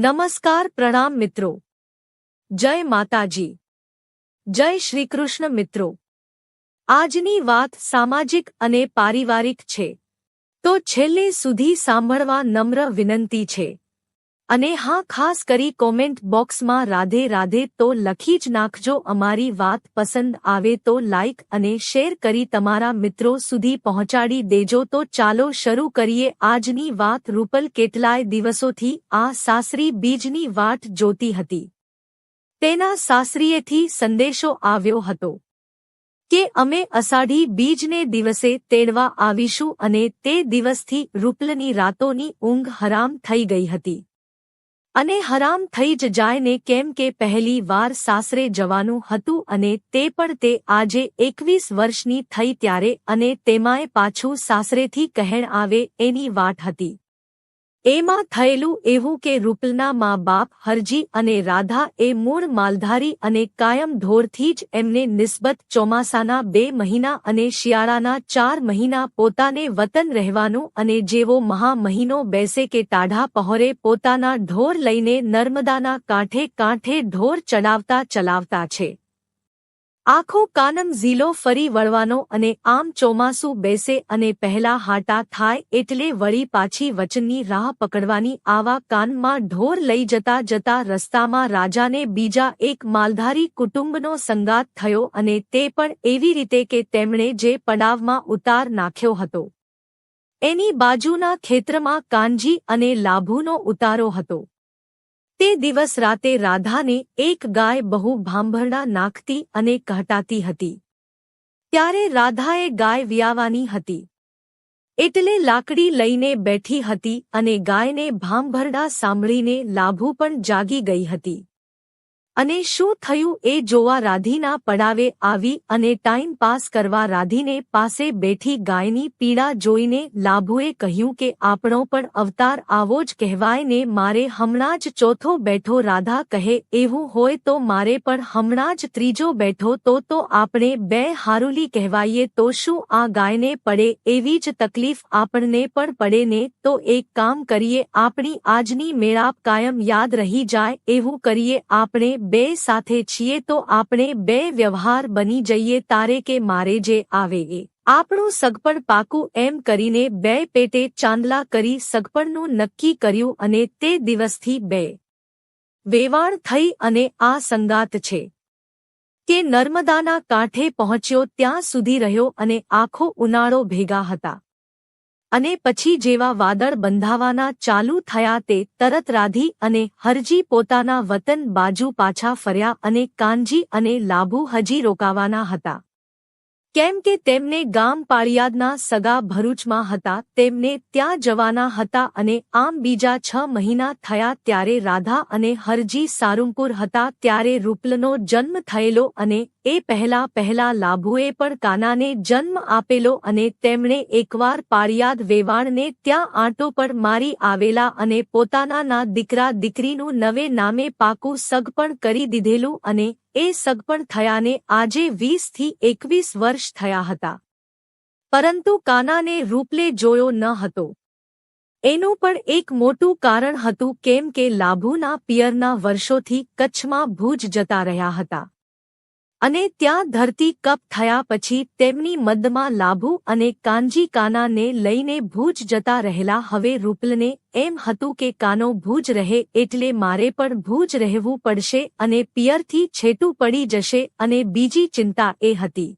નમસ્કાર પ્રણામ મિત્રો. જય માતાજી. જય શ્રીકૃષ્ણ મિત્રો. આજની વાત સામાજિક અને પારિવારિક છે. તો છેલ્લે સુધી સાંભળવા નમ્ર વિનંતી છે. અને હા, ખાસ કરી કોમેન્ટ બોક્સમાં રાધે રાધે તો લખી જ નાખજો. અમારી વાત પસંદ આવે તો લાઇક અને શેર કરી તમારા મિત્રો સુધી પહોંચાડી દેજો. તો ચાલો શરૂ કરીએ આજની વાત. રૂપલ કેટલાય દિવસોથી આ સાસરી બીજની વાટ જોતી હતી. તેના સાસરીએથી સંદેશો આવ્યો હતો કે અમે અષાઢી બીજને દિવસે તેડવા આવીશું અને તે દિવસથી રૂપલની રાતોની ઊંઘ હરામ થઈ ગઈ હતી. અને હરામ થઈ જ જાય ને કેમ કે પહેલી વાર સાસરે જવાનું હતું અને તે પણ તે આજે એકવીસ વર્ષની થઈ ત્યારે અને તેમાંય પાછું સાસરેથી કહેણ આવે એની વાટ હતી. એમાં થયેલું એવું કે રૂપલના મા બાપ હરજી અને રાધા એ મૂળ માલધારી અને કાયમ ઢોરથી જ એમને નિસ્બત ચોમાસાના બે મહિના અને શિયાળાના ચાર મહિના પોતાને વતન રહેવાનું અને જેવો મહા મહિનો બેસે કે ટાઢા પહોરે પોતાના ઢોર લઈને નર્મદાના કાંઠે કાંઠે ઢોર ચડાવતા ચલાવતા છે. આખો કાનમ ઝીલો ફરી વળવાનો અને આમ ચોમાસું બેસે અને પહેલા હાટા થાય એટલે વળી પાછી વચનની રાહ પકડવાની આવા કાનમાં ઢોર લઈ જતા જતા રસ્તામાં રાજાને બીજા એક માલધારી કુટુંબનો સંગાત થયો અને તે પણ એવી રીતે કે તેમણે જે પડાવમાં ઉતાર નાખ્યો હતો. એની બાજુના ખેતરમાં કાનજી અને લાભુનો ઉતારો હતો. તે દિવસ રાતે રાધાને એક ગાય બહુ ભાંભરડા નાખતી અને કહટાતી હતી. ત્યારે રાધાએ ગાય વિયાવાની હતી. એટલે લાકડી લઈને બેઠી હતી અને ગાયને ભાંભરડા સાંભળીને લાભુ પણ જાગી ગઈ હતી. અને શું થયું એ જોવા રાધીના પડાવે આવી અને ટાઈમ પાસ કરવા રાધીને પાસે બેઠી ગાયની પીડા જોઈને લાભુએ કહ્યું કે આપણો પણ અવતાર આવો જ કહેવાય ને મારે હમણાં જ ચોથો બેઠો રાધા કહે એવું હોય તો મારે પણ હમણાં જ ત્રીજો બેઠો તો તો આપણે બે હારુલી કહેવાઈએ તો શું આ ગાયને પડે એવી જ તકલીફ આપણને પણ પડે ને તો એક કામ કરીએ આપણી આજની મેળાપ કાયમ યાદ રહી જાય એવું કરીએ આપણે બે સાથે છીએ તો આપણે બે વ્યવહાર બની જઈએ તારે કે મારે જે આવે એ. આપણું સગપણ પાકું એમ કરીને બે પેટે ચાંદલા કરી સગપણનું નક્કી કર્યું અને તે દિવસથી બે. વેવાણ થઈ અને આ સંગાત છે. કે નર્મદાના કાંઠે પહોંચ્યો ત્યાં સુધી રહ્યો અને આખો ઉનાળો ભેગા હતા. અને પછી જેવા વાદળ બંધાવાના ચાલુ થયા તે તરત રાધી અને હરજી પોતાના વતન બાજુ પાછા ફર્યા અને કાનજી અને લાભુ હજી રોકાવાના હતા. કેમ કે તેમને ગામ પાળિયાદના સગા ભરૂચમાં હતા, તેમને ત્યાં જવાના હતા અને આમ બીજા છ મહિના થયા ત્યારે રાધા અને હરજી સારુંપુર હતા ત્યારે રૂપલનો જન્મ થયેલો અને એ પહેલા પહેલા લાભુએ પણ કાનાને જન્મ આપેલો અને તેમણે એકવાર પાળિયાદ વેવાણને ત્યાં આંટો પર મારી આવેલા અને પોતાના દીકરા દીકરીનું નવે નામે પાકું સગપણ કરી દીધેલું અને એ સગપણ થયાને આજે વીસથી એકવીસ વર્ષ થયા હતા. પરંતુ કાનાને રૂપલે જોયો ન હતો. એનું પણ એક મોટું કારણ હતું કેમ કે લાભુના પિયરના વર્ષોથી કચ્છમાં ભૂજ જતા રહ્યા હતા. અને ત્યાં ધરતી કપ થયા પછી તેમની મદમાં લાભુ અને કાનજી કાનાને લઈને ભૂજ જતા રહેલા હવે રૂપલને એમ હતું કે કાનો ભૂજ રહે એટલે મારે પણ ભૂજ રહેવું પડશે અને પિયરથી છેટું પડી જશે અને બીજી ચિંતા એ હતી.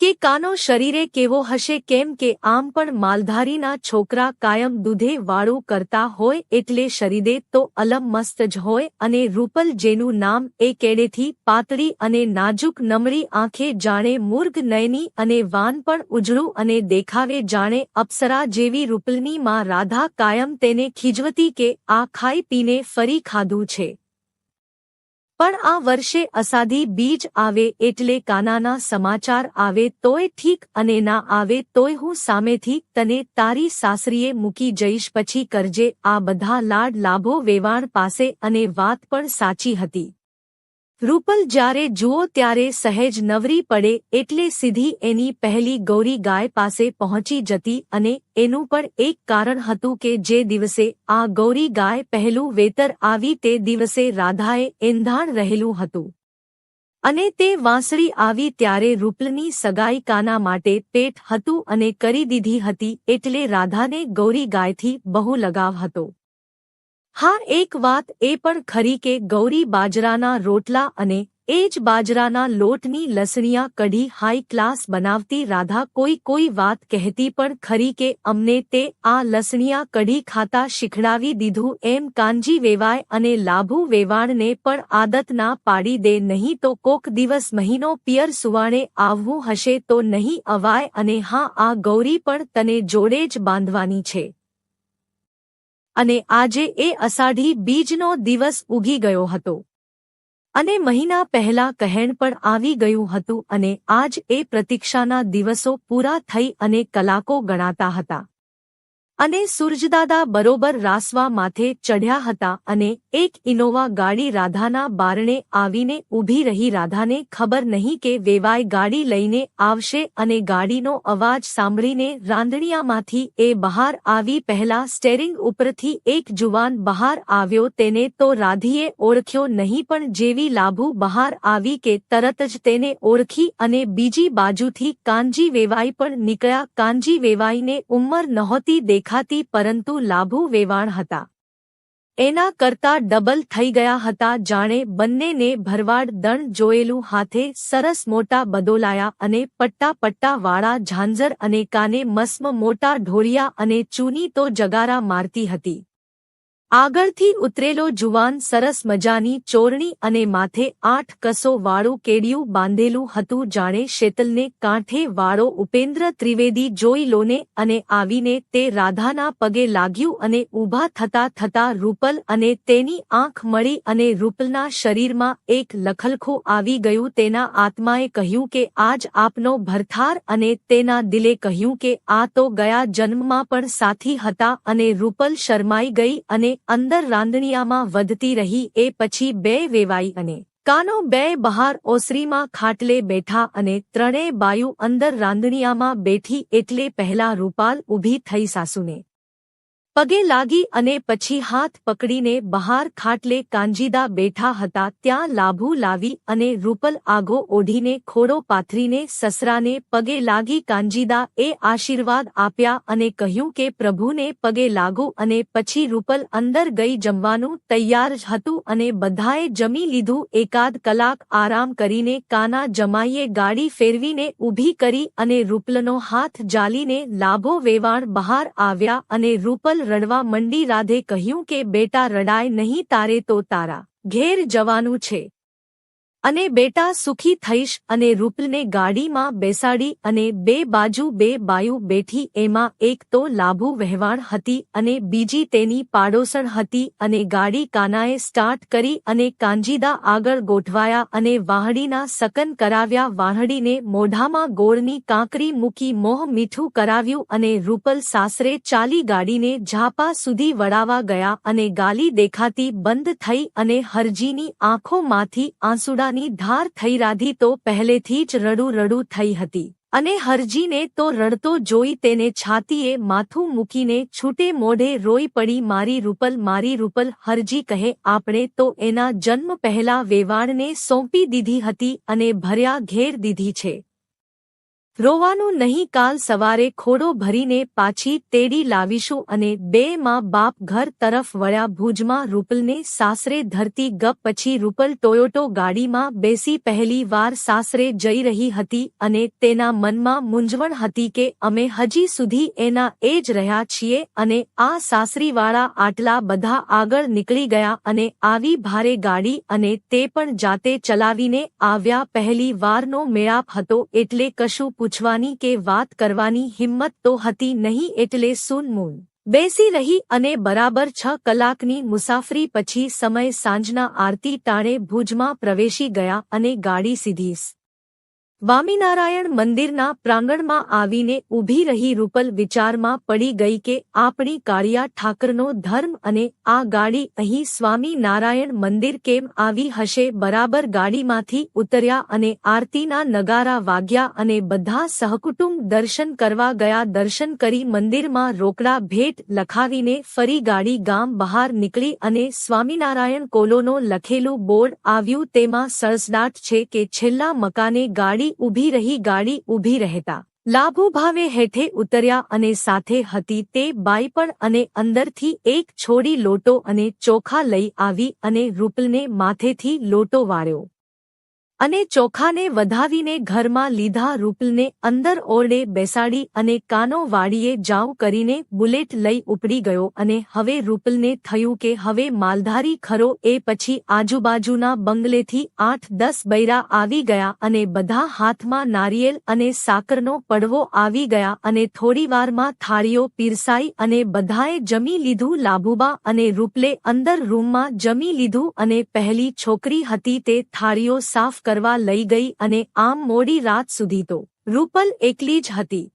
કે કાનો શરીરે કેવો હશે, કેમ કે આમ પણ માલધારીના છોકરા કાયમ દૂધે વાળું કરતા હોય એટલે શરીરે તો અલમ મસ્ત જ હોય અને રૂપલ જેનું નામ એ કેડેથી પાતળી અને નાજુક નમળી આંખે જાણે મૂર્ગ નયની અને વાન પણ ઉજળું અને દેખાવે જાણે અપ્સરા જેવી રૂપલની માં રાધા કાયમ તેને ખીજવતી કે આ ખાઈ પીને ફરી ખાધું છે. પણ આ વર્ષે અસાધી બીજ આવે એટલે કાનાના સમાચાર આવે તોય ઠીક અને ના આવે તોય હું સામેથી તને તારી સાસરીએ મૂકી જઈશ પછી કરજે આ બધા લાડ લાભો વેવાણ પાસે અને વાત પણ સાચી હતી. રૂપલ જ્યારે જુઓ ત્યારે સહેજ નવરી પડે એટલે સીધી એની પહેલી ગૌરી ગાય પાસે પહોંચી જતી અને એનું પણ એક કારણ હતું કે જે દિવસે આ ગૌરી ગાય પહેલું વેતર આવી તે દિવસે રાધાએ એંધાણ રહેલું હતું. અને તે વાંસળી આવી ત્યારે રૂપલની સગાઈ કાના માટે પેટ હતું અને કરી દીધી હતી એટલે રાધાને ગૌરી ગાયથી બહુ લગાવ હતો. હા, એક વાત એ પણ ખરી કે ગૌરી બાજરાના રોટલા અને એ જ બાજરાના લોટની લસણિયા કઢી હાઈ ક્લાસ બનાવતી રાધા કોઈ કોઈ વાત કહેતી પણ ખરી કે અમને તે આ લસણિયા કઢી ખાતા શીખડાવી દીધું એમ કાંજી વેવાય અને લાભુ વેવાણને પણ આદત ના પાડી દે નહીં તો કોક દિવસ મહિનો પિયર સુવાણે આવવું હશે તો નહીં અવાય અને હા, આ ગૌરી પણ તને જોડે જ બાંધવાની છે. અને આજે એ અષાઢી બીજનો દિવસ ઉગી ગયો હતો. અને મહિના પહેલા કહેણ પણ આવી ગયું હતું અને આજ એ પ્રતીક્ષાના દિવસો પૂરા થઈ અને કલાકો ગણાતા હતા. અને સૂરજદાદા બરોબર રાસવા માથે ચઢ્યા હતા અને એક ઇનોવા ગાડી રાધાના બારણે આવીને ઊભી રહી. રાધાને ખબર નહીં કે વેવાય ગાડી લઈને આવશે અને ગાડીનો અવાજ સાંભળીને રાંધણીયામાંથી એ બહાર આવી પહેલા સ્ટેરિંગ ઉપરથી એક જુવાન બહાર આવ્યો. તેને તો રાધીએ ઓળખ્યો નહીં, પણ જેવી લાભુ બહાર આવી કે તરત જ તેને ઓળખી અને બીજી બાજુથી કાનજી વેવાઈ પણ નીકળ્યા. કાનજી વેવાઈને ઉંમર નહોતી દેખાતી, પરંતુ લાભુ વેવાણ હતા. એના કરતા ડબલ થઈ ગયા હતા જાણે બંનેને ભરવાડ દણ જોયેલું હાથે સરસ મોટા બદોલાયા અને પટ્ટા પટ્ટા વાળા ઝાંઝર અને કાને મસ્મ મોટા ઢોળિયા અને ચૂની તો જગારા મારતી હતી. આગળથી ઉતરેલો જુવાન સરસ મજાની ચોરણી અને માથે આઠ કસો વાળું કેડિયું બાંધેલું હતું જાણે શેતલને કાંઠે વાળો ઉપેન્દ્ર ત્રિવેદી જોઈ લોને અને આવીને તે રાધાના પગે લાગ્યું અને ઊભા થતા થતા રૂપલ અને તેની આંખ મળી અને રૂપલના શરીરમાં એક લખલખું આવી ગયું તેના આત્માએ કહ્યું કે આજ આપનો ભરથાર અને તેના દિલે કહ્યું કે આ તો ગયા જન્મમાં પણ સાથી હતા અને રૂપલ શરમાઈ ગઈ અને અંદર રાંધણિયામાં વધતી રહી એ પછી બે વેવાઈ અને કાનો બે બહાર ઓસરીમાં ખાટલે બેઠા અને ત્રણેય બાયુ અંદર રાંધણિયામાં બેઠી એટલે પહેલા રૂપાલ ઊભી થઈ સાસુને પગે લાગી અને પછી હાથ પકડીને બહાર ખાટલે કાંજીદા બેઠા હતા ત્યાં લાભુ લાવી અને રૂપલ આગો ઓઢીને ખોડો પાથરીને સસરાને પગે લાગી કાંજીદા એ આશીર્વાદ આપ્યા અને કહ્યું કે પ્રભુને પગે લાગુ અને પછી રૂપલ અંદર ગઈ જમવાનું તૈયાર હતું અને બધાએ જમી લીધું. એકાદ કલાક આરામ કરીને કાના જમાઈએ ગાડી ફેરવીને ઊભી કરી અને રૂપલનો હાથ જાલીને લાભો વેવાણ બહાર આવ્યા અને રૂપલ રડવા મંડી રાધે કહ્યું કે બેટા રડાય નહીં તારે તો તારા ઘેર જવાનું છે. અને બેટા સુખી થઈશ અને રૂપલને ગાડીમાં બેસાડી અને બે બાજુ બે બાયુ બેઠી એમાં એક તો લાભુ વહેવાણ હતી અને બીજી તેની પાડોસણ હતી અને ગાડી કાનાએ સ્ટાર્ટ કરી અને કાંજીદા આગળ ગોઠવાયા અને વાહડીના સકન કરાવ્યા. વાહડીને મોઢામાં ગોળની કાંકરી મૂકી મોહ મીઠું કરાવ્યું અને રૂપલ સાસરે ચાલી ગાડીને ઝાપા સુધી વળાવા ગયા અને ગાલી દેખાતી બંધ થઈ અને હરજીની આંખોમાંથી આંસુડા આંસુડાની ધાર થઈ રાધી તો પહેલેથી જ રડું રડું થઈ હતી. અને હરજીને તો રડતો જોઈ તેને છાતીએ માથું મૂકીને છૂટે મોઢે રોઈ પડી મારી રૂપલ મારી રૂપલ, હરજી કહે, આપણે તો એના જન્મ પહેલા વેવાણને સોંપી દીધી હતી અને ભર્યા ઘેર દીધી છે. રોવાનું નહીં, કાલ સવારે ખોડો ભરીને પાછી તેડી લાવીશું અને બે માં બાપ ઘર તરફ વળ્યા ભુજમાં રૂપલને સાસરે ધરતી ગપ પછી રૂપલ ટોયોટો ગાડીમાં બેસી પહેલી વાર સાસરે જઈ રહી હતી અને તેના મનમાં મૂંઝવણ હતી કે અમે હજી સુધી એના એ જ રહ્યા છીએ અને આ સાસરીવાળા આટલા બધા આગળ નીકળી ગયા અને આવી ભારે ગાડી અને તે પણ જાતે ચલાવીને આવ્યા પહેલી વારનો મેળાપ હતો એટલે કશું પૂછવાની કે વાત કરવાની હિંમત તો હતી નહીં એટલે સૂનમૂન બેસી રહી અને બરાબર છ કલાકની મુસાફરી પછી સમય સાંજના આરતી ટાણે ભુજમાં પ્રવેશી ગયા અને ગાડી સીધીસ સ્વામિનારાયણ મંદિરના પ્રાંગણમાં આવીને ઊભી રહી રૂપલ વિચારમાં પડી ગઈ કે આપણી કાળિયા ઠાકરનો ધર્મ અને આ ગાડી અહીં સ્વામિનારાયણ મંદિર કેમ આવી હશે બરાબર ગાડીમાંથી ઉતર્યા અને આરતીના નગારા વાગ્યા અને બધા સહકુટુંબ દર્શન કરવા ગયા. દર્શન કરી મંદિરમાં રોકડા ભેટ લખાવીને ફરી ગાડી ગામ બહાર નીકળી અને સ્વામિનારાયણ કોલોનો લખેલું બોર્ડ આવ્યું. તેમાં સળસડાટ છે કે છેલ્લા મકાને ગાડી ઊભી રહી ગાડી ઊભી રહેતા. લાભુ ભાવે હેઠે ઉતર્યા અને સાથે હતી તે બાઈ પણ અને અંદરથી એક છોડી લોટો અને ચોખા લઈ આવી અને રૂપલને માથેથી લોટો વાળ્યો. અને ચોખાને વધાવીને ઘરમાં લીધા રૂપલને અંદર ઓરડે બેસાડી અને કાનો વાડીએ જાઉં કરીને બુલેટ લઈ ઉપડી ગયો અને હવે રૂપલને થયું કે હવે માલધારી ખરો એ પછી આજુબાજુના બંગલેથી આઠ દસ બૈરા આવી ગયા અને બધા હાથમાં નારિયેલ અને સાકરનો પડવો આવી ગયા અને થોડીવારમાં થાળીઓ પીરસાઈ અને બધાએ જમી લીધું લાભુબા અને રૂપલે અંદર રૂમમાં જમી લીધું અને પહેલી છોકરી હતી તે થાળીઓ સાફ કરવા લઈ ગઈ અને આમ મોડી રાત સુધી તો. રૂપલ એકલી જ હતી.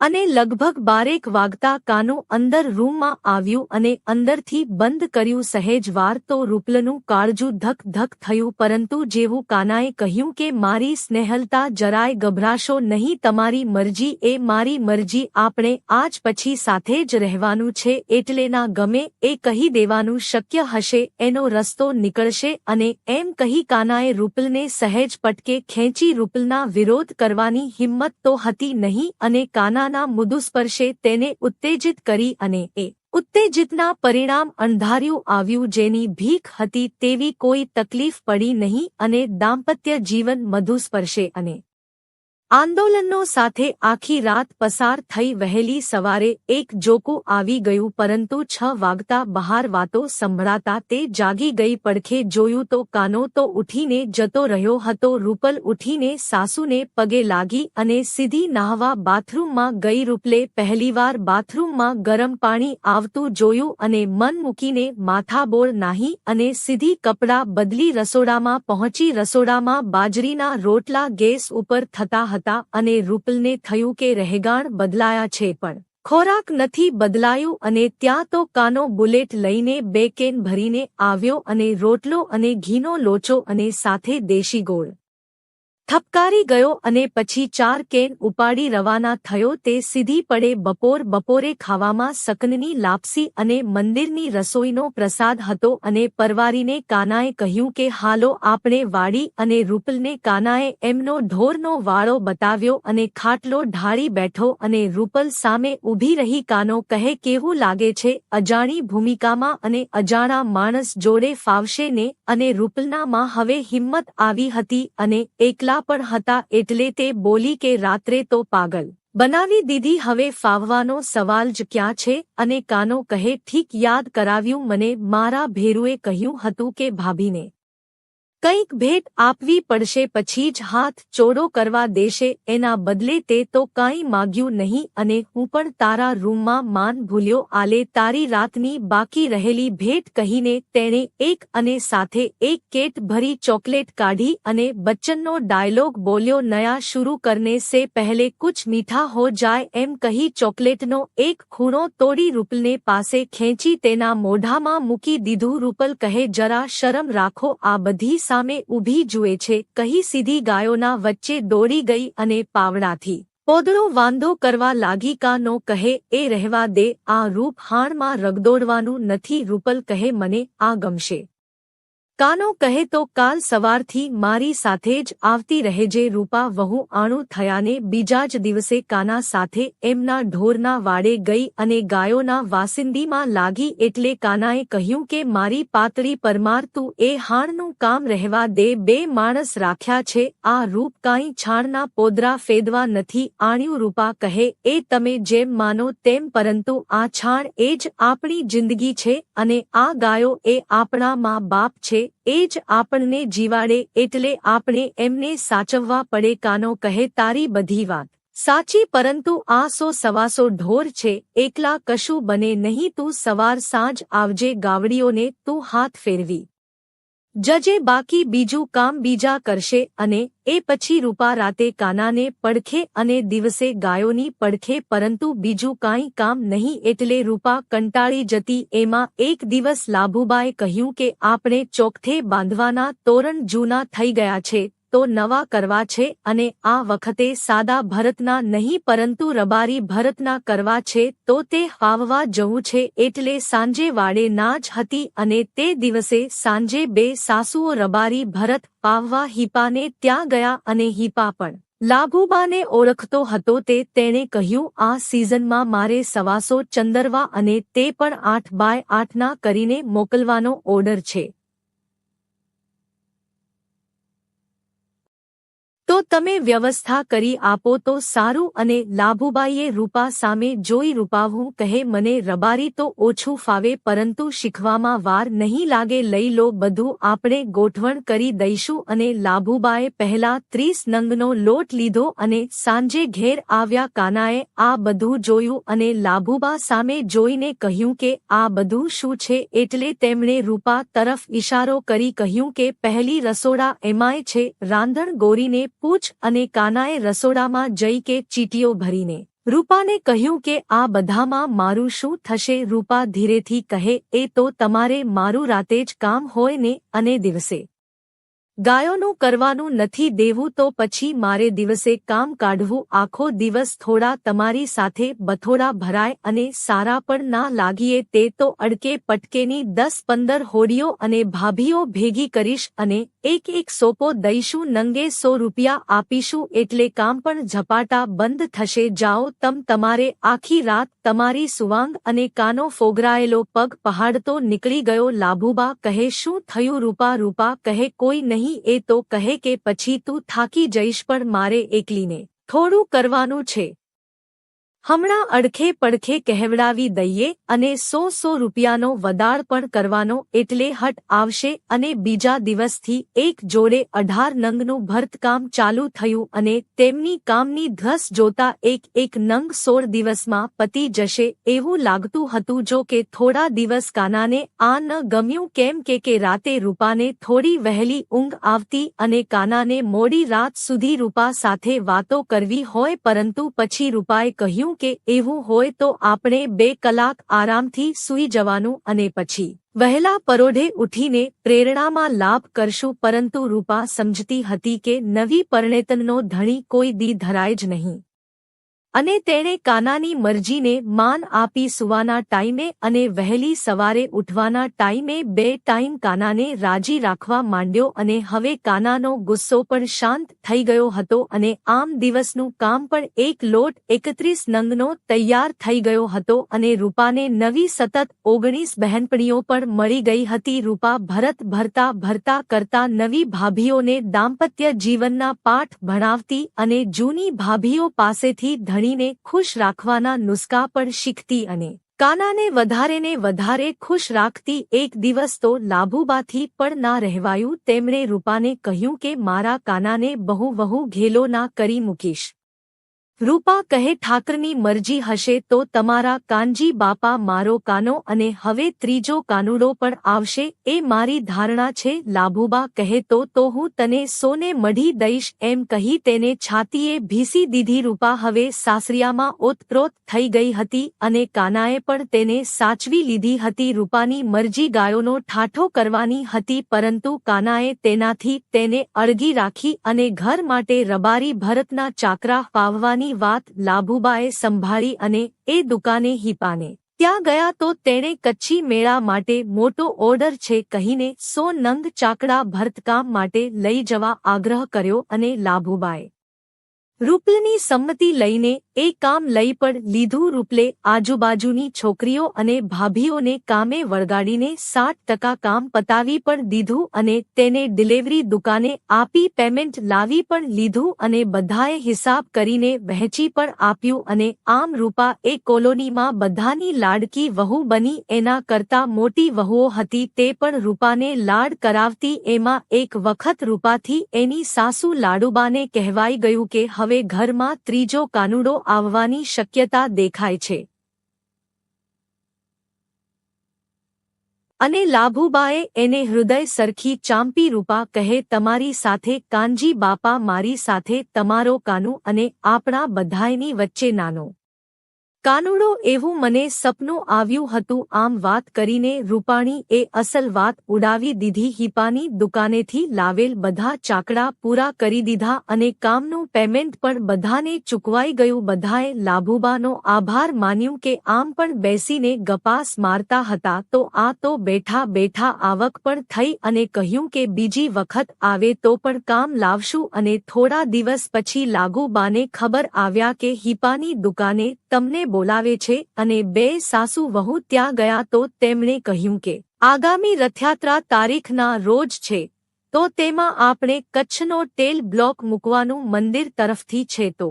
અને લગભગ બારેક વાગતા કાનું અંદર રૂમમાં આવ્યું અને અંદરથી બંધ કર્યું સહેજ વાર તો રૂપલનું કાળજું ધક ધક થયું પરંતુ જેવું કાનાએ કહ્યું કે મારી સ્નેહલતા જરાય ગભરાશો નહીં, તમારી મરજી, એ મારી મરજી, આપણે આજ પછી સાથે જ રહેવાનું છે, એટલે ના ગમે એ કહી દેવાનું શક્ય હશે, એનો રસ્તો નીકળશે અને એમ કહી કાનાએ રૂપલને સહેજ પટકે ખેંચી રૂપલના વિરોધ કરવાની હિંમત તો હતી નહીં અને કાના પોતાના મુદુસ્પર્શે તેને ઉત્તેજિત કરી અને એ ઉત્તેજિતના પરિણામ અંધાર્યું આવ્યું જેની ભીખ હતી તેવી કોઈ તકલીફ પડી નહીં અને દાંપત્ય જીવન મધુસ્પર્શે અને આંદોલનો સાથે આખી રાત પસાર થઈ વહેલી સવારે એક જોકો આવી ગયું પરંતુ છ વાગતા બહાર વાતો સંભળાતા તે જાગી ગઈ પડખે જોયું તો કાનો તો ઉઠીને જતો રહ્યો હતો, રૂપલ ઉઠીને સાસુને પગે લાગી અને સીધી નાહવા બાથરૂમમાં ગઈ રૂપલે પહેલીવાર બાથરૂમમાં ગરમ પાણી આવતું જોયું અને મન મૂકીને માથાબોળ નાહી અને સીધી કપડાં બદલી રસોડામાં પહોંચી રસોડામાં બાજરીના રોટલા ગેસ ઉપર થતા હતા. હતા અને રૂપલને થયું કે રહેગાણ બદલાયા છે પણ. ખોરાક નથી બદલાયું અને ત્યાં તો કાનો બુલેટ લઈને બે કેન ભરીને આવ્યો અને રોટલો અને ઘીનો લોચો અને સાથે દેશી ગોળ. થપકારી ગયો અને પછી ચાર કેન ઉપાડી રવાના થયો તે સીધી પડે બપોર બપોરે ખાવામાં સકનની લાપસી અને મંદિરની રસોઈનો પ્રસાદ હતો અને પરવારીને કાનાએ કહ્યું કે, હાલો, આપણે વાડી અને રૂપલને કાનાએ એમનો ઢોરનો વાળો બતાવ્યો અને ખાટલો ઢાળી બેઠો અને રૂપલ સામે ઊભી રહી કાનો કહે, કેવું લાગે છે? અજાણી ભૂમિકામાં અને અજાણા માણસ જોડે ફાવશે ને? અને રૂપલનામાં હવે હિંમત આવી હતી અને એકલા પણ હતા એટલે તે બોલી કે, રાત્રે તો પાગલ. બનાવી દીધી, હવે ફાવવાનો સવાલ જ ક્યાં છે? અને કાનો કહે, ઠીક, યાદ કરાવ્યું, મને મારા ભેરુએ કહ્યું હતું કે, ભાભીને કંઈક ભેટ આપવી પડશે પછી જ હાથ ચોડો કરવા દેશે, એના બદલે તે તો કાંઈ માગ્યું નહીં અને હું પણ તારા રૂમમાં માન ભૂલ્યો, આલે તારી રાતની બાકી રહેલી ભેટ કહીને તેણે એક અને સાથે એક કેટ ભરી ચોકલેટ કાઢી અને બચ્ચનનો ડાયલોગ બોલ્યો, નયા શરૂ કરને સે પહેલે કુછ મીઠા હો જાય એમ કહી ચોકલેટનો એક ખૂણો તોડી રૂપલને પાસે ખેંચી તેના મોઢામાં મૂકી દીધું. રૂપલ કહે, જરા શરમ રાખો, આ બધી સામે ઊભી જુએ છે, કહી સીધી ગાયોના વચ્ચે દોડી ગઈ અને પાવડાથી પોદળો વાંધો કરવા લાગી કાનો કહે, એ રહેવા દે, આ રૂપ હાણમાં રગદોડવાનું નથી, રૂપલ કહે, મને આ ગમશે. કાનો કહે તો કાલ સવારથી મારી સાથે જ આવતી રહેજે રૂપા વહુ આણું થયાને બીજા જ દિવસે કાના સાથે એમના ઢોરના વાડે ગઈ અને ગાયોના વાસિંદીમાં લાગી એટલે કાનાએ કહ્યું કે મારી પાતળી પરમાર તું એ હાણનું કામ રહેવા દે, બે માણસ રાખ્યા છે, આ રૂપ કાંઈ છાણના પોદરા ફેદવા નથી, આણ્યું રૂપા કહે, એ તમે જેમ માનો તેમ પરંતુ આ છાણ એ જ આપણી જિંદગી છે અને આ ગાયો એ આપણા મા બાપ છે એ જ આપણને જીવાડે એટલે આપણે એમને સાચવવા પડે કાનો કહે તારી બધી વાત. સાચી પરંતુ આ સો સવાસો ઢોર છે, એકલા કશું બને નહીં તું સવાર સાંજ આવજે ગાવડીઓને તું હાથ ફેરવી. જજે બાકી બીજું કામ બીજા કરશે અને એ પછી રૂપા રાતે કાનાને પડખે અને દિવસે ગાયોની પડખે પરંતુ બીજું કાંઈ કામ નહીં એટલે રૂપા કંટાળી જતી એમાં એક દિવસ લાભુબાએ કહ્યું કે આપણે ચોકથે બાંધવાના તોરણ જૂના થઈ ગયા છે તો નવા કરવા છે અને આ વખતે સાદા ભરતના નહીં પરંતુ રબારી ભરતના કરવા છે તો તે વાવવા જવું છે એટલે સાંજે વાડે ના જ હતી અને તે દિવસે સાંજે બે સાસુઓ રબારી ભરત પાવવા હિપાને ત્યાં ગયા અને હિપા પણ લાભુબાને ઓળખતો હતો તે તેણે કહ્યું, આ સિઝનમાં મારે સવાસો ચંદરવા અને તે પણ આઠ બાય આઠના કરીને મોકલવાનો ઓર્ડર છે. તો તમે વ્યવસ્થા કરી આપો તો સારું અને લાભુબાઈએ રૂપા સામે જોઈ રૂપાવું કહે, મને રબારી તો ઓછું ફાવે પરંતુ શીખવામાં વાર નહીં લાગે, લઈ લો બધું આપણે ગોઠવણ કરી દઈશું અને લાભુબાએ પહેલા ત્રીસ નંગનો લોટ લીધો અને સાંજે ઘેર આવ્યા કાનાએ આ બધું જોયું અને લાભુબા સામે જોઈને કહ્યું કે, આ બધું શું છે? એટલે તેમણે રૂપા તરફ ઇશારો કરી કહ્યું કે, પહેલી રસોડા એમાંય છે. રાંધણ ગોરીને પૂછ અને કાનાએ રસોડામાં જઈ કે ચીટીઓ ભરીને, રૂપાને કહ્યું કે આ બધામાં મારું શું થશે? રૂપા ધીરેથી કહે, એ તો તમારે મારું રાતે જ કામ હોય ને, અને દિવસે. ગાયોનું કરવાનું નથી દેવું તો પછી મારે દિવસે કામ કાઢવું, આખો દિવસ થોડા તમારી સાથે બથોડા ભરાય અને સારા પણ ના લાગીએ તે તો અડકે પટકેની દસ પંદર હોડીઓ અને ભાભીઓ ભેગી કરીશ અને એક એક સોપો દઈશું, નંગે સો રૂપિયા આપીશું એટલે કામ પણ ઝપાટા બંધ થશે. જાઓ, તમ તમારે આખી રાત તમારી સુવાંગ અને કાનો ફોગરાયેલો પગ પહાડતો નીકળી ગયો. લાભુબા કહે, શું થયું? રૂપા રૂપા, કહે, કોઈ નહીં નહીં, એ તો કહે કે પછી તું થાકી જઈશ પણ મારે એકલીને થોડું કરવાનું છે. હમણાં અડખે પડખે કહેવડાવી દઈએ અને સો સો રૂપિયાનો વધાર પણ કરવાનો એટલે હટ આવશે અને બીજા દિવસથી એક જોડે અઢાર નંગનું ભરતકામ ચાલુ થયું અને તેમની કામની ધસ જોતા એક એક નંગ સોળ દિવસમાં પતી જશે એવું લાગતું હતું જો કે થોડા દિવસ કાનાને આ ન ગમ્યું કેમ કે કે રાતે રૂપાને થોડી વહેલી ઊંઘ આવતી અને કાનાને મોડી રાત સુધી રૂપા સાથે વાતો કરવી હોય પરંતુ પછી રૂપાએ કહ્યું કહ્યું કે એવું હોય તો આપણે બે કલાક આરામથી સૂઈ જવાનું અને પછી વહેલા પરોઢે ઉઠીને પ્રેરણામાં લાભ કરશું. પરંતુ રૂપા સમજતી હતી કે નવી પરણેતનનો ધણી કોઈ દી ધરાય જ નહીં. અને તેણે કાનાની મરજીને માન આપી સુવાના ટાઈમે અને વહેલી સવારે ઉઠવાના ટાઈમે બે ટાઈમ કાનાને રાજી રાખવા માંડ્યો અને હવે કાનાનો ગુસ્સો પણ શાંત થઈ ગયો હતો અને આમ દિવસનું કામ પણ એક લોટ એકત્રીસ નંગનો તૈયાર થઈ ગયો હતો અને રૂપાને નવી સતત ઓગણીસ બહેનપણીઓ પણ મળી ગઈ હતી. રૂપા ભરત ભરતા ભરતા કરતા નવી ભાભીઓને દાંપત્ય જીવનના પાઠ ભણાવતી અને જૂની ભાભીઓ પાસેથી ધણીને ખુશ રાખવાના નુસ્ખા પણ શીખતી અને કાનાને વધારેને વધારે ખુશ રાખતી એક દિવસ તો લાભુબાથી પણ ના રહેવાયું. તેમણે રૂપાને કહ્યું કે, મારા કાનાને બહુ વહુ ઘેલો ના કરી મૂકીશ. રૂપા કહે ઠાકરની મરજી હશે તો તમારા કાનજી બાપા મારો કાનો અને હવે ત્રીજો કાનુડો પણ આવશે, એ મારી ધારણા છે, લાભુબા કહે તો તો હું તને સોને મઢી દઈશ, એમ કહી તેને છાતીએ ભીસી દીધી રૂપા હવે સાસરિયામાં ઓતપ્રોત થઈ ગઈ હતી અને કાનાએ પણ તેને સાચવી લીધી હતી, રૂપાની મરજી ગાયોનો ઠાઠો કરવાની હતી, પરંતુ કાનાએ તેનાથી તેને અળગી રાખી અને ઘર માટે રબારી ભરતના ચાકરા પાવવાની વાત લાભુબાએ સંભાળી અને એ દુકાને હિપાને ત્યાં ગયા તો તેણે કચ્છી મેળા માટે મોટો ઓર્ડર છે કહીને સો નંગ ચાકડા ભરતકામ માટે લઈ જવા આગ્રહ કર્યો અને લાભુબાએ રૂપલની સંમતિ લઈને એ કામ લઈ પણ લીધું રૂપલે આજુબાજુની છોકરીઓ અને ભાભીઓને કામે વળગાડીને સાત ટકા કામ પતાવી પણ દીધું અને તેને ડિલિવરી દુકાને આપી પેમેન્ટ લાવી પણ લીધું અને બધાએ હિસાબ કરીને વહેંચી પણ આપ્યું અને આમ રૂપા એ કોલોનીમાં બધાની લાડકી વહુ બની, એના કરતા મોટી વહુઓ હતી તે પણ રૂપાને લાડ કરાવતી, એમાં એક વખત રૂપાથી એની સાસુ લાડુબાને કહેવાઈ ગયું કે, હવે હવે ઘરમાં ત્રીજો કાનુડો આવવાની શક્યતા દેખાય છે. અને લાભુબાએ એને હૃદય સરખી ચાંપી રૂપા કહે, તમારી સાથે કાનજી બાપા મારી સાથે તમારો કાનુ અને આપણા બધાયની વચ્ચે નાનો કાનુડો એવું મને સપનું આવ્યું હતું, આમ વાત કરીને રૂપાણી એ અસલ વાત ઉડાવી દીધી, હિપાની દુકાનેથી લાવેલ બધા ચાકડા પૂરા કરી દીધા અને કામનું પેમેન્ટ પણ બધાને ચૂકવાઈ ગયું, બધાએ લાભુબાનો આભાર માન્યું કે આમ પણ બેસીને ગપાસ મારતા હતા, તો આ તો બેઠા બેઠા આવક પણ થઈ અને કહ્યું કે બીજી વખત આવે તો પણ કામ લાવશું અને થોડા દિવસ પછી લાગુબાને ખબર આવ્યા કે હિપાની દુકાને તમને બોલાવે છે અને બે સાસુ વહુ ત્યાં ગયા તો તેમણે કહ્યું કે, આગામી રથયાત્રા તારીખના રોજ છે, તો તેમાં આપણે કચ્છનો ટેલ બ્લોક મૂકવાનું મંદિર તરફથી છે તો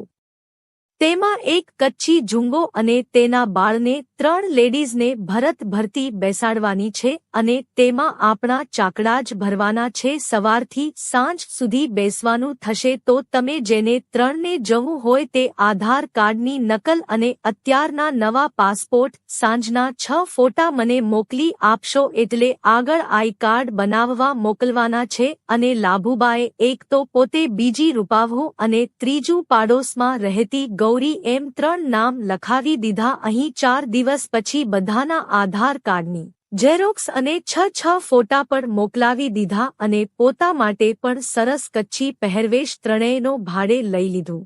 તેમાં એક કચ્છી ઝુંગો અને તેના બાળને ત્રણ લેડીઝને ભરત ભરતી બેસાડવાની છે અને તેમાં આપણા ચાકડા જ ભરવાના છે સવારથી સાંજ સુધી બેસવાનું થશે તો તમે જેને ત્રણને જવું હોય તે આધાર કાર્ડની નકલ અને અત્યારના નવા પાસપોર્ટ સાંજના છ ફોટા મને મોકલી આપશો એટલે આગળ આઈ કાર્ડ બનાવવા મોકલવાના છે અને લાભુબાએ એક તો પોતે બીજી રૂપાવવું અને ત્રીજું પાડોશમાં રહેતી ગૌ ગૌરી એમ ત્રણ નામ લખાવી દીધા અહીં ચાર દિવસ પછી બધાના આધાર કાર્ડની ઝેરોક્સ અને છ છ ફોટા પણ મોકલાવી દીધા અને પોતા માટે પણ સરસ કચ્છી પહેરવેશ ત્રણેયનો ભાડે લઈ લીધું.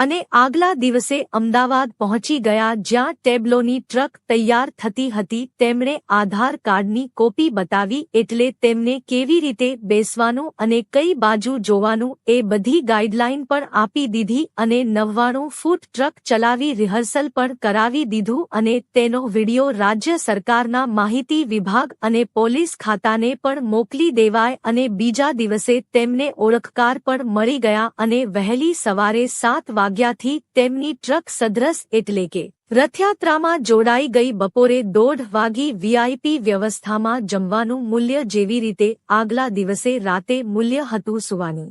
અને આગલા દિવસે અમદાવાદ પહોંચી ગયા જ્યાં ટેબ્લોની ટ્રક તૈયાર થતી હતી. તેમણે આધાર કાર્ડની કોપી બતાવી એટલે તેમને કેવી રીતે બેસવાનું અને કઈ બાજુ જોવાનું એ બધી ગાઈડલાઈન પણ આપી દીધી અને નવ્વાણું ફૂટ ટ્રક ચલાવી રિહર્સલ પણ કરાવી દીધું અને તેનો વિડિયો રાજ્ય સરકારના માહિતી વિભાગ અને પોલીસ ખાતાને પણ મોકલી દેવાય અને બીજા દિવસે તેમને ઓળખકાર પણ મળી ગયા અને વહેલી સવારે સાત વાગે વાગ્યાથી તેમની ટ્રક સદ્રસ એટલે કે રથયાત્રામાં જોડાઈ ગઈ બપોરે દોઢ વાગી વીઆઈપી વ્યવસ્થામાં જમવાનું મૂલ્ય જેવી રીતે આગલા દિવસે રાતે મૂલ્ય હતું સુવાની.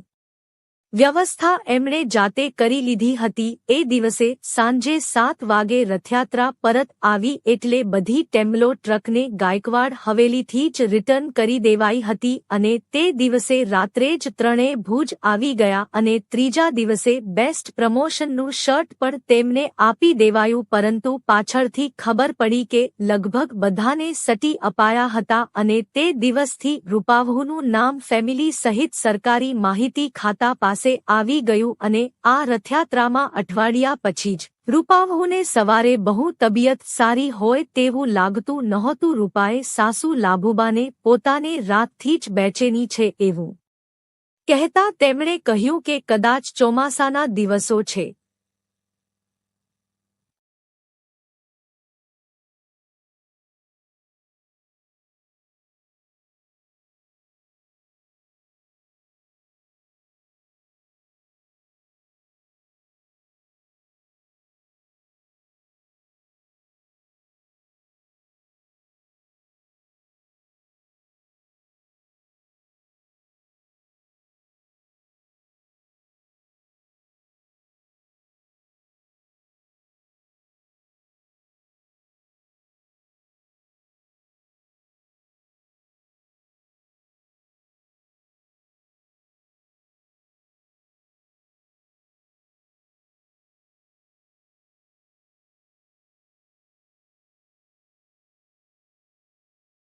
વ્યવસ્થા એમણે જાતે કરી લીધી હતી. એ દિવસે સાંજે સાત વાગે રથયાત્રા પરત આવી એટલે બધી ટેમ્બલો ટ્રકને ગાયકવાડ હવેલીથી જ રિટર્ન કરી દેવાઈ હતી અને તે દિવસે રાત્રે જ ત્રણે ભુજ આવી ગયા અને ત્રીજા દિવસે બેસ્ટ પ્રમોશનનું શર્ટ પણ તેમને આપી દેવાયું. પરંતુ પાછળથી ખબર પડી કે લગભગ બધાને સટી અપાયા હતા અને તે દિવસથી રૂપાવહુનું નામ ફેમિલી સહિત સરકારી માહિતી ખાતા પાસે પાસે આવી ગયું અને આ રથયાત્રામાં અઠવાડિયા પછી જ રૂપાવહુને સવારે બહુ તબિયત સારી હોય તેવું લાગતું નહોતું રૂપાએ સાસુ લાભુબાને પોતાને રાતથી જ બેચેની છે એવું કહેતા તેમણે કહ્યું કે કદાચ ચોમાસાના દિવસો છે.